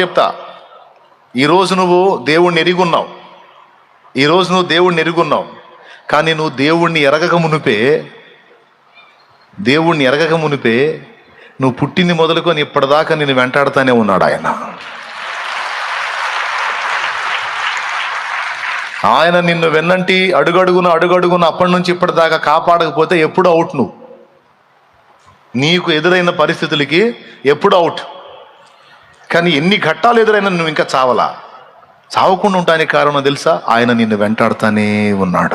చెప్తా. ఈరోజు నువ్వు దేవుణ్ణి ఎరుగున్నావు. ఈరోజు నువ్వు దేవుణ్ణి ఎరుగున్నావు. కానీ నువ్వు దేవుణ్ణి ఎరగక మునిపే దేవుణ్ణి ఎరగక మునిపే నువ్వు పుట్టింది మొదలుకొని ఇప్పటిదాకా నేను వెంటాడుతానే ఉన్నాడు ఆయన. ఆయన నిన్ను వెన్నంటి అడుగడుగున అడుగడుగున అప్పటి నుంచి ఇప్పటిదాకా కాపాడకపోతే ఎప్పుడు అవుట్ నువ్వు? నీకు ఎదురైన పరిస్థితులకి ఎప్పుడు అవుట్? కానీ ఎన్ని ఘట్టాలు ఎదురైనా నువ్వు ఇంకా చావలా? చావకుండా ఉండడానికి కారణం తెలుసా? ఆయన నిన్ను వెంటాడుతానే ఉన్నాడు.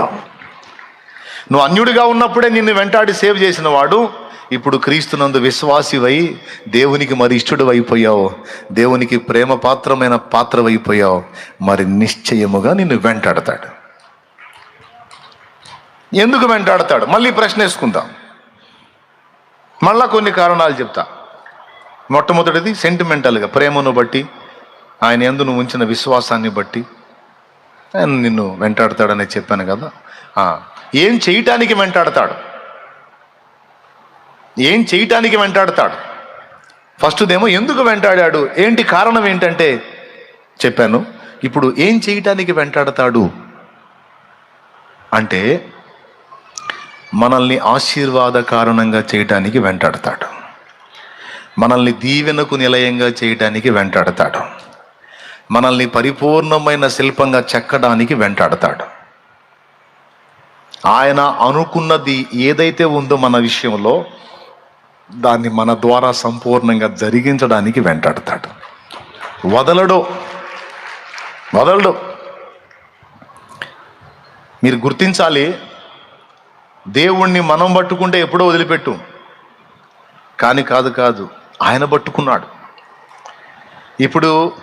నువ్వు అన్యుడిగా ఉన్నప్పుడే నిన్ను వెంటాడి సేవ్ చేసిన వాడు. ఇప్పుడు క్రీస్తునందు విశ్వాసివై దేవునికి మరి ఇష్టడు అయిపోయావు దేవునికి ప్రేమ పాత్రమైన పాత్రవైపోయావు. మరి నిశ్చయముగా నిన్ను వెంటాడతాడు. ఎందుకు వెంటాడతాడు? మళ్ళీ ప్రశ్న వేసుకుందాం మళ్ళా కొన్ని కారణాలు చెప్తా. మొట్టమొదటిది సెంటిమెంటల్గా ప్రేమను బట్టి ఆయన ఎందు నువ్వు ఉంచిన విశ్వాసాన్ని బట్టి. ఆయన నిన్ను వెంటాడతాడని చెప్పాను కదా. ఏం చేయటానికి వెంటాడతాడు? ఏం చేయటానికి వెంటాడతాడు? ఫస్ట్దేమో ఎందుకు వెంటాడాడు? ఏంటి కారణం ఏంటంటే చెప్పాను. ఇప్పుడు ఏం చేయటానికి వెంటాడతాడు? అంటే మనల్ని ఆశీర్వాద కారణంగా చేయటానికి వెంటాడతాడు. మనల్ని దీవెనకు నిలయంగా చేయడానికి వెంటాడతాడు. మనల్ని పరిపూర్ణమైన శిల్పంగా చెక్కడానికి వెంటాడతాడు. ఆయన అనుకున్నది ఏదైతే ఉందో మన విషయంలో దాన్ని మన ద్వారా సంపూర్ణంగా జరిగించడానికి వెంటాడతాడు. వదలడు. వదలడు. మీరు గుర్తించాలి దేవుణ్ణి మనం పట్టుకుంటే ఎప్పుడో వదిలిపెట్టు. కానీ కాదు కాదు. ఆయన పట్టుకున్నాడు. ఇప్పుడు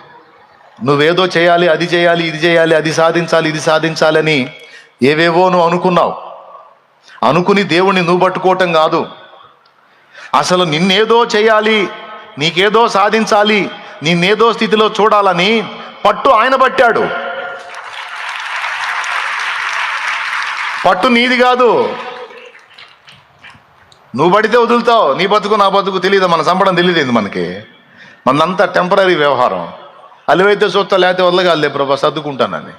నువ్వేదో చేయాలి అది చేయాలి ఇది చేయాలి అది సాధించాలి ఇది సాధించాలని ఏవేవో నువ్వు అనుకున్నావు. అనుకుని దేవుణ్ణి నువ్వు పట్టుకోవటం కాదు. అసలు నిన్నేదో చేయాలి నీకేదో సాధించాలి నిన్నేదో స్థితిలో చూడాలని పట్టు ఆయన పట్టాడు. పట్టు నీది కాదు. నువ్వు పడితే వదులుతావు నీ బతుకు నా బతుకు తెలియదు మన సంపడం తెలియదు మనకి? మనంతా టెంపరీ వ్యవహారం. అలివైతే చూస్తా లేకపోతే వదలగాలే ప్రభా సర్దుకుంటానని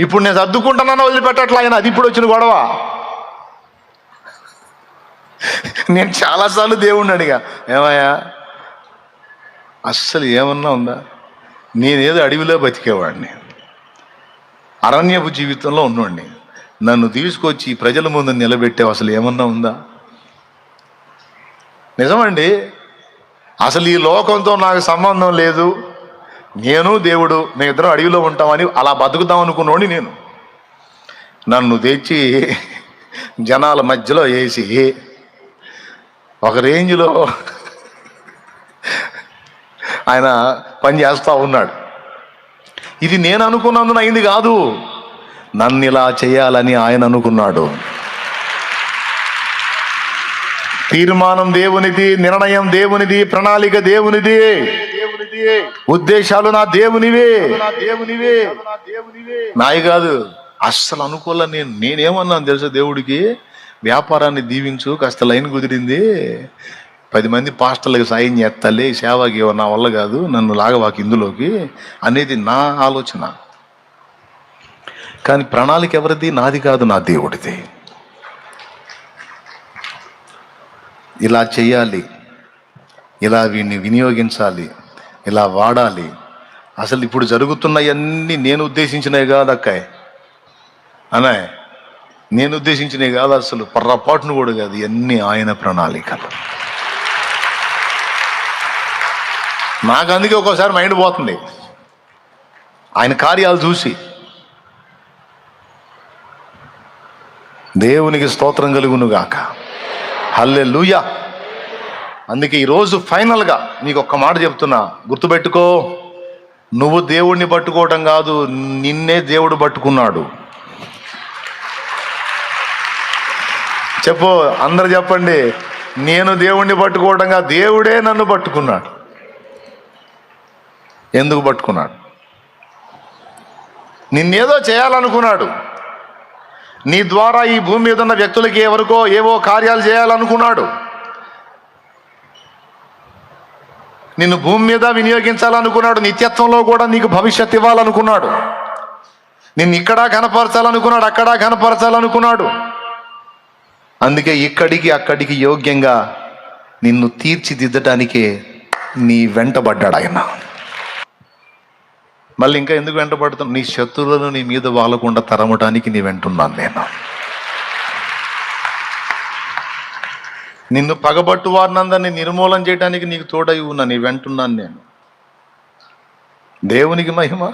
ఇప్పుడు నేను సర్దుకుంటానని వదిలిపెట్టట్లా ఆయన అది ఇప్పుడు వచ్చిన గొడవ. నేను చాలాసార్లు దేవుణ్ణి అడిగా ఏమయ్యా అస్సలు ఏమన్నా ఉందా? నేనేదో అడవిలో బతికేవాడిని. అరణ్యపు జీవితంలో ఉన్నవాడిని నన్ను తీసుకొచ్చి ప్రజల ముందు నిలబెట్టే అసలు ఏమన్నా ఉందా? నిజమండి. అసలు ఈ లోకంతో నాకు సంబంధం లేదు. నేను దేవుడు మేమిద్దరం అడవిలో ఉంటామని అలా బతుకుదాం అనుకున్నోడి నేను. నన్ను తెచ్చి జనాల మధ్యలో వేసి ఒక రేంజ్లో ఆయన పని చేస్తూ ఉన్నాడు. ఇది నేను అనుకున్నందున అయింది కాదు. నన్ను ఇలా చేయాలని ఆయన అనుకున్నాడు. తీర్మానం దేవునిది నిర్ణయం దేవునిది ప్రణాళిక దేవునిది. ఉద్దేశాలు నా దేవునివే. దేవునివే నాయి కాదు అస్సలు అనుకోలే నేను. నేనేమన్నాను తెలుసా దేవుడికి? వ్యాపారాన్ని దీవించు కాస్త లైన్ కుదిరింది. పది మంది పాస్టర్లకు సాయం చేస్తాలే సేవకి నా వల్ల కాదు నన్ను లాగవాకి ఇందులోకి అనేది నా ఆలోచన. కానీ ప్రణాళిక ఎవరిది? నాది కాదు నా దేవుడిది. ఇలా చేయాలి ఇలా వీడిని వినియోగించాలి. ఇలా వాడాలి. అసలు ఇప్పుడు జరుగుతున్నవన్నీ నేను ఉద్దేశించినవి కాదు అక్కాయ్. అనాయ్ నేను ఉద్దేశించినవి కాదు అసలు. పొర్రపాటును కూడా కాదు. ఇవన్నీ ఆయన ప్రణాళికలు. నాకు అందుకే ఒక్కోసారి మైండ్ పోతుంది. ఆయన కార్యాలు చూసి. దేవునికి స్తోత్రం కలుగును గాక హల్లే లూయా అందుకే ఈరోజు ఫైనల్గా నీకు ఒక్క మాట చెప్తున్నా. గుర్తుపెట్టుకో నువ్వు దేవుణ్ణి పట్టుకోవటం కాదు నిన్నే దేవుడు పట్టుకున్నాడు. చెప్పు అందరు చెప్పండి. నేను దేవుణ్ణి పట్టుకోవటంగా దేవుడే నన్ను పట్టుకున్నాడు. ఎందుకు పట్టుకున్నాడు? నిన్నేదో చేయాలనుకున్నాడు. నీ ద్వారా ఈ భూమి మీద ఉన్న వ్యక్తులకి ఎవరికో ఏవో కార్యాలు చేయాలనుకున్నాడు. నిన్ను భూమి మీద వినియోగించాలనుకున్నాడు. నిత్యత్వంలో కూడా నీకు భవిష్యత్ ఇవ్వాలనుకున్నాడు. నిన్ను ఇక్కడ కనపరచాలనుకున్నాడు అక్కడ కనపరచాలనుకున్నాడు అందుకే ఇక్కడికి అక్కడికి యోగ్యంగా నిన్ను తీర్చిదిద్దటానికే నీ వెంటబడ్డాడు ఆయన. మళ్ళీ ఇంకా ఎందుకు వెంటబడుతావు నీ శత్రువులను నీ మీద వాలకుండా తరమటానికి నీ వెంటున్నాను నేను. నిన్ను పగబట్టు వారినందరినీ నిర్మూలన చేయడానికి నీకు తోడై ఉన్నా నీ వెంటున్నాను నేను. దేవునికి మహిమ.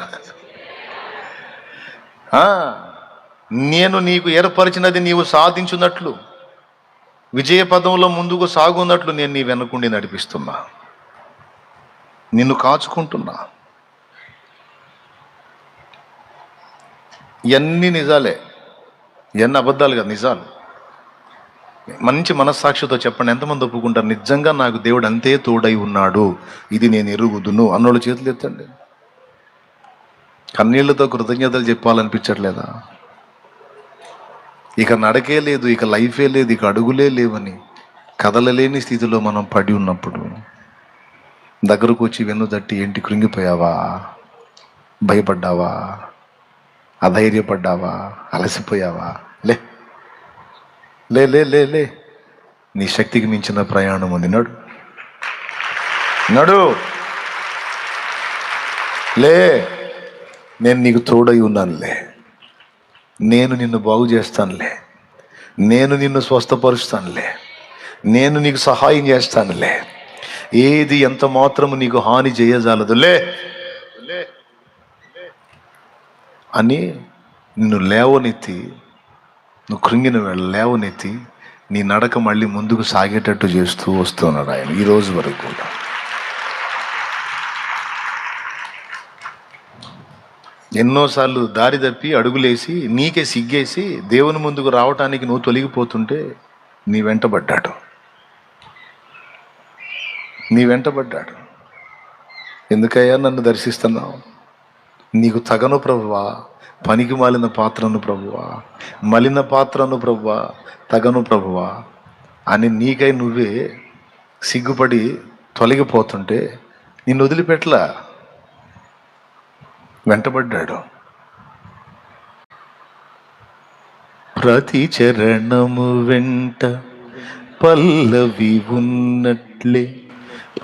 ఆ, నేను నీకు ఏర్పరిచినది నీవు సాధించున్నట్లు విజయ పదంలో ముందుకు సాగున్నట్లు నేను నీ వెనుకుండి నడిపిస్తున్నా. నిన్ను కాచుకుంటున్నా. ఇవన్నీ నిజాలే ఇవన్నీ అబద్ధాలు కదా నిజాలు. మంచి మనస్సాక్షితో చెప్పండి ఎంతమంది ఒప్పుకుంటారు? నిజంగా నాకు దేవుడు అంతే తోడై ఉన్నాడు ఇది నేను ఎరుగుదును అన్నోళ్ళు చేతులు ఎత్తండి కన్నీళ్ళతో కృతజ్ఞతలు చెప్పాలనిపించట్లేదా? ఇక నడకే లేదు ఇక లైఫే లేదు ఇక అడుగులే లేవని కదలలేని స్థితిలో మనం పడి ఉన్నప్పుడు దగ్గరకు వచ్చి వెన్ను తట్టి ఏంటి కృంగిపోయావా? భయపడ్డావా? అధైర్యపడ్డావా? అలసిపోయావా? లే. లే లే లే లే. నీ శక్తికి మించిన ప్రయాణం ఉంది. నడు. నడు. లే. నేను నీకు తోడై ఉన్నానులే. నేను నిన్ను బాగు చేస్తానులే. నేను నిన్ను స్వస్థపరుస్తానులే. నేను నీకు సహాయం చేస్తానులే. ఏది ఎంత మాత్రము నీకు హాని చేయజాలదులే అని నిన్ను లేవనెత్తి నువ్వు కృంగిన వేళ లేవనెత్తి నీ నడక మళ్ళీ ముందుకు సాగేటట్టు చేస్తూ వస్తున్నాడు ఆయన ఈ రోజు వరకు కూడా. ఎన్నోసార్లు దారి తప్పి అడుగులేసి నీకే సిగ్గేసి దేవుని ముందుకు రావటానికి నువ్వు తొలగిపోతుంటే నీ వెంటబడ్డాడు నీ వెంటబడ్డాడు ఎందుకయ్యా నన్ను దర్శిస్తున్నావు? నీకు తగను ప్రభువా పనికి మాలిన పాత్రను ప్రభువా మలిన పాత్రను ప్రభువా తగను ప్రభువా అని నీకై నువ్వే సిగ్గుపడి తొలగిపోతుంటే నిన్ను వదిలిపెట్టలా? వెంటబడ్డాడు. ప్రతి చరణము వెంట పల్లవి ఉన్నట్లే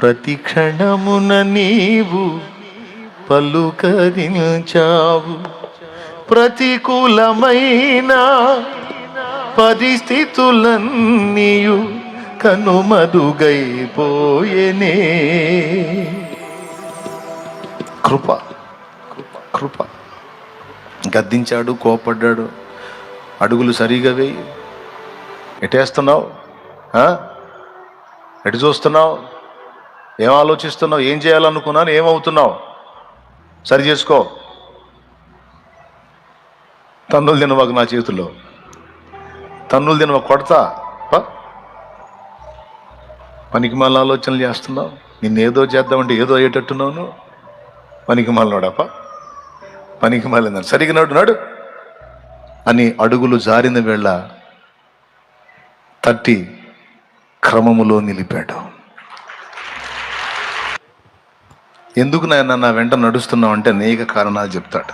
ప్రతి క్షణమున నీవు పలుకరించావు. ప్రతికూలమైన పరిస్థితులన్నీయు కనుమరుగైపోయేనే. కృప కృప గద్దించాడు కోపడ్డాడు. అడుగులు సరిగా వేయి. ఎటేస్తున్నావు? ఎటు చూస్తున్నావు? ఏం ఆలోచిస్తున్నావు? ఏం చేయాలనుకున్నాను ఏమవుతున్నావు? సరి చేసుకో. తన్నులు తినవాకు నా చేతుల్లో. తన్నులు తినవ కొడతా. పనికి మళ్ళీ ఆలోచనలు చేస్తున్నావు. నిన్నేదో ఏదో చేద్దామంటే ఏదో అయ్యేటట్టున్నావు నువ్వు పనికి మాలనోడప్ప పనికి మాలిందని సరిగ్గా నడు. అని అడుగులు జారిన వేళ తట్టి క్రమములో నిలిపాడు. ఎందుకు నాయన నా వెంట నడుస్తున్నావు అంటే అనేక కారణాలు చెప్తాడు.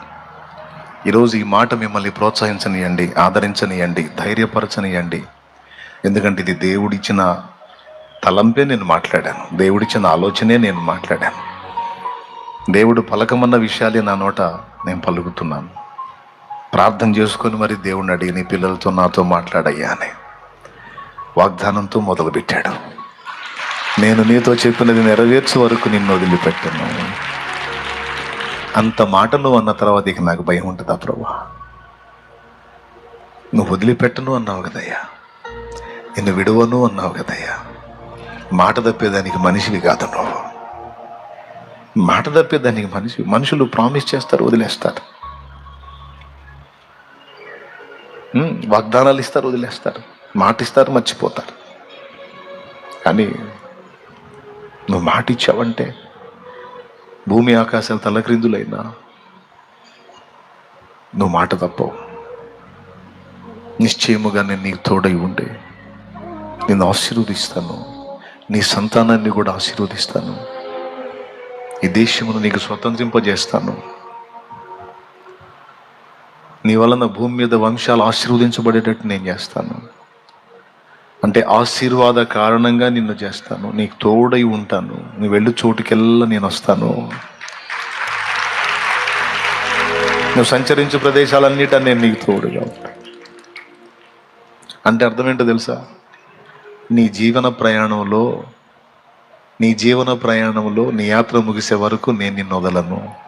ఈరోజు ఈ మాట మిమ్మల్ని ప్రోత్సహించనియండి ఆదరించనియండి ధైర్యపరచనియండి. ఎందుకంటే ఇది దేవుడిచ్చిన తలంపే నేను మాట్లాడాను దేవుడిచ్చిన ఆలోచనే నేను మాట్లాడాను. దేవుడు పలకమన్న విషయాలే నా నోట నేను పలుకుతున్నాను. ప్రార్థన చేసుకొని మరి దేవుడిని అడిగి నీ పిల్లలతో నాతో మాట్లాడయ్యా అని వాగ్దానంతో మొదలుపెట్టాడు. నేను నీతో చెప్పినది నెరవేర్చే వరకు నిన్ను వదిలిపెట్టాను. అంత మాట నువ్వు అన్న తర్వాత ఇక నాకు భయం ఉంటుందా ప్రభా? నువ్వు వదిలిపెట్టను అన్నావు కదయ్యా. నిన్ను విడువను అన్నావు కదయ్యా. మాట తప్పేదానికి మనిషివి కాదు నువ్వు. మాట తప్పేదానికి మనిషి మనుషులు ప్రామిస్ చేస్తారు వదిలేస్తారు. వాగ్దానాలు ఇస్తారు వదిలేస్తారు. మాట ఇస్తారు మర్చిపోతారు. కానీ నువ్వు మాట ఇచ్చావంటే భూమి ఆకాశాలు తలక్రిందులైనా నువ్వు మాట తప్పవు. నిశ్చయముగా నేను నీకు తోడై ఉండే. నేను ఆశీర్వదిస్తాను. నీ సంతానాన్ని కూడా ఆశీర్వదిస్తాను. ఈ దేశమును నీకు స్వతంత్రింపజేస్తాను. నీ వలన భూమి మీద వంశాలు ఆశీర్వదించబడేటట్టు నేను చేస్తాను. అంటే ఆశీర్వాద కారణంగా నిన్ను చేస్తాను. నీకు తోడై ఉంటాను. నువ్వు వెళ్ళి చోటుకెల్లా నేను వస్తాను. నువ్వు సంచరించే ప్రదేశాలన్నిటా నేను నీకు తోడుగా ఉంటాను. అంటే అర్థం ఏంటో తెలుసా? నీ జీవన ప్రయాణంలో నీ జీవన ప్రయాణంలో నీ యాత్ర ముగిసే వరకు నేను నిన్ను వదలను.